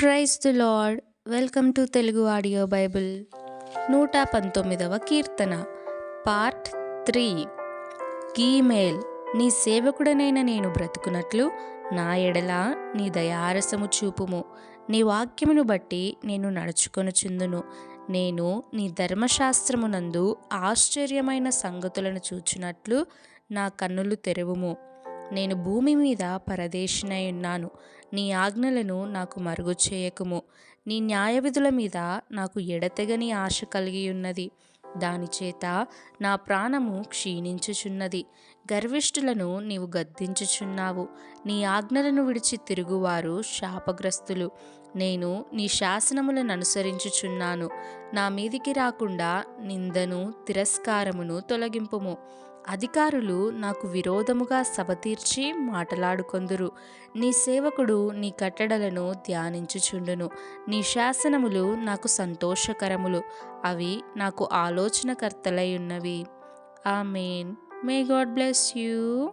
Praise the lord. Welcome to Telugu audio Bible. నూట పంతొమ్మిదవ కీర్తన part three. గీమేల్ నీ సేవకుడనైన నేను బ్రతుకున్నట్లు నా ఎడల నీ దయారసము చూపుము. నీ వాక్యమును బట్టి నేను నడుచుకొనుచుందును. నేను నీ ధర్మశాస్త్రమునందు ఆశ్చర్యమైన సంగతులను చూచినట్లు నా కన్నులు తెరవుము. నేను భూమి మీద పరదేశినై ఉన్నాను. నీ ఆజ్ఞలను నాకు మరుగు చేయకుము నీ న్యాయవిధుల మీద నాకు ఎడతెగని ఆశ కలిగి ఉన్నది. దానిచేత నా ప్రాణము క్షీణించుచున్నది. గర్విష్ఠులను నీవు గద్దించుచున్నావు. నీ ఆజ్ఞలను విడిచి తిరుగువారు శాపగ్రస్తులు. నేను నీ శాసనములను అనుసరించుచున్నాను. నా మీదికి రాకుండా నిందను తిరస్కారమును తొలగింపుము. అధికారులు నాకు విరోధముగా సభతీర్చి మాటలాడుకొందురు. నీ సేవకుడు నీ కట్టడలను ధ్యానించుచుండును. నీ శాసనములు నాకు సంతోషకరములు. అవి నాకు ఆలోచనకర్తలై ఉన్నవి. Amen. May God bless you.